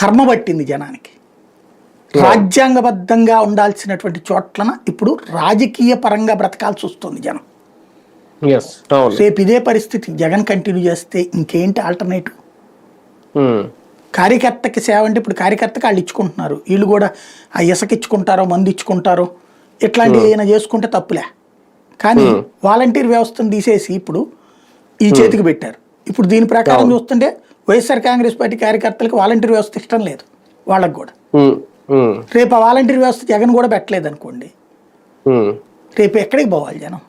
కర్మ పట్టింది జనానికి. రాజ్యాంగబద్ధంగా ఉండాల్సినటువంటి చోట్లన ఇప్పుడు రాజకీయ పరంగా బ్రతకాల్సి వస్తుంది జనం. రేపు ఇదే పరిస్థితి జగన్ కంటిన్యూ చేస్తే ఇంకేంటి ఆల్టర్నేటివ్ కార్యకర్తకి సేవ అంటే ఇప్పుడు కార్యకర్తకి వాళ్ళు ఇచ్చుకుంటున్నారు. వీళ్ళు కూడా ఆ ఇసుక ఇచ్చుకుంటారో మందు ఇచ్చుకుంటారో ఇట్లాంటివి ఏమైనా చేసుకుంటే తప్పులే. కానీ వాలంటీర్ వ్యవస్థను తీసేసి ఇప్పుడు ఈ చేతికి పెట్టారు. ఇప్పుడు దీని ప్రకారం చూస్తుంటే వైఎస్ఆర్ కాంగ్రెస్ పార్టీ కార్యకర్తలకు వాలంటీర్ వ్యవస్థ ఇష్టం లేదు వాళ్ళకి కూడా. రేపు ఆ వాలంటీర్ వ్యవస్థ జగన్ కూడా పెట్టలేదు అనుకోండి. రేపు ఎక్కడికి పోవాలి జనం?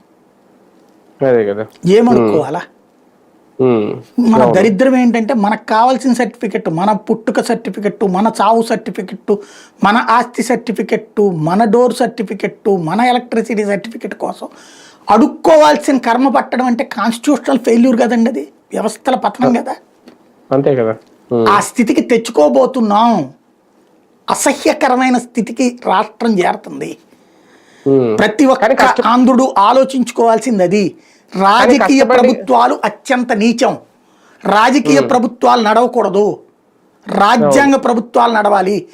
ఏమనుకోవాలా? మన దరిద్రం ఏంటంటే మనకు కావాల్సిన సర్టిఫికెట్ మన పుట్టుక సర్టిఫికెట్ మన చావు సర్టిఫికెట్ మన ఆస్తి సర్టిఫికెట్ మన డోర్ సర్టిఫికెట్ మన ఎలక్ట్రిసిటీ సర్టిఫికెట్ కోసం అడుక్కోవాల్సిన కర్మ పట్టడం అంటే కాన్స్టిట్యూషనల్ ఫెయిల్యూర్ కదండి అది. వ్యవస్థల పతనం కదా. అంతే కదా. ఆ స్థితికి తెచ్చుకోబోతున్నాం. అసహ్యకరమైన స్థితికి రాష్ట్రం చేరుతుంది. ప్రతి ఒక్క ఆంధ్రుడు ఆలోచించుకోవాల్సింది అది రాజకీయ ప్రభుత్వాలు అత్యంత నీచం. రాజకీయ ప్రభుత్వాలు నడవకూడదు. రాజ్యాంగ ప్రభుత్వాలు నడవాలి.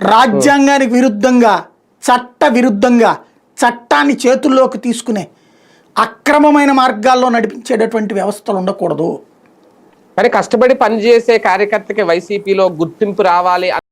రాజ్యాంగానికి విరుద్ధంగా చట్ట విరుద్ధంగా చట్టాన్ని చేతుల్లోకి తీసుకునే అక్రమమైన మార్గాల్లో నడిపించేటటువంటి వ్యవస్థలు ఉండకూడదు. కానీ కష్టపడి పనిచేసే కార్యకర్తకి వైసీపీలో గుర్తింపు రావాలి